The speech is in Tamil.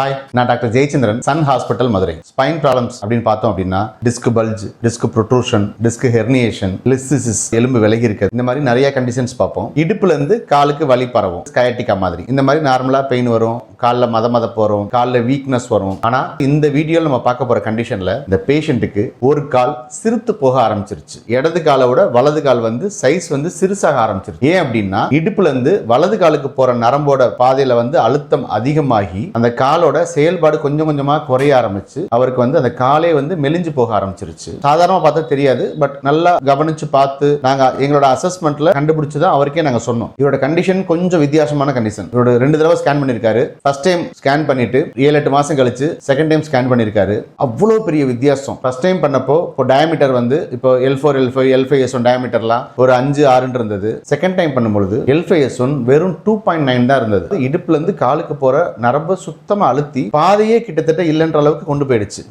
ஹாய் நான் doctor Jayachandran Sun hospital Madurai. Spine problems அப்படின்னு பார்த்தோம் அப்படின்னா disc bulge disc protrusion disc herniation listhesis எலும்பு விலகி இருக்கிறது. இந்த மாதிரி நிறைய கண்டிஷன்ஸ் பார்ப்போம். இடுப்புல இருந்து காலுக்கு வலி பரவும். ஸ்கயட்டிக்கா மாதிரி. இந்த மாதிரி நார்மலா பெயின் வரும். காலில் மத மதப்பு வரும் காலில் வீக்னஸ் வரும். ஆனால் இந்த வீடியோவில் நம்ம பார்க்க போகிற கண்டிஷனில் இந்த பேஷண்ட்டுக்கு ஒரு கால் சிறுத்து போக ஆரம்பிச்சிருச்சு. இடது காலை விட வலது கால் வந்து சைஸ் வந்து சிறுசாக ஆரம்பிச்சிருச்சு. ஏன் அப்படின்னா இடுப்புலேருந்து வலது காலுக்கு போகிற நரம்போட பாதையில் வந்து அழுத்தம் அதிகமாகி அந்த காலோட செயல்பாடு கொஞ்சம் கொஞ்சமாக குறைய ஆரம்பிச்சு அவருக்கு வந்து அந்த காலே வந்து மெலிஞ்சு போக ஆரம்பிச்சிருச்சு. சாதாரணமாக பார்த்தா தெரியாது பட் நல்லா கவனிச்சு பார்த்து நாங்கள் எங்களோட அசஸ்மெண்ட்ல கண்டுபிடிச்சு தான் அவருக்கே நாங்கள் சொன்னோம். இவரோட கண்டிஷன் கொஞ்சம் வித்தியாசமான கண்டிஷன் இவரோட ரெண்டு தடவை ஸ்கேன் பண்ணியிருக்காரு. ஃபர்ஸ்ட் டைம் ஸ்கேன் பண்ணிட்டு ஏழு எட்டு மாதம் கழிச்சு செகண்ட் டைம் ஸ்கேன் பண்ணியிருக்காரு அவ்வளோ பெரிய வித்தியாசம். ஃபர்ஸ்ட் டைம் பண்ணப்போ இப்போ டயமீட்டர் வந்து இப்போ L four L five L five S one டயமீட்டர்லாம் ஒரு அஞ்சு ஆறுன்னு இருந்தது. செகண்ட் டைம் பண்ணும்பொழுது எல் ஃபைவ் எஸ் ஒன் வெறும் டூ பாயிண்ட் நைன் தான் இருந்தது. இடுப்புலேருந்து காலுக்கு போகிற நரம்பு சுத்தமாக அழுத்தி பாதையே கிட்டத்தட்ட இல்லைன்ற அளவுக்கு கொண்டு போயிடுச்சு.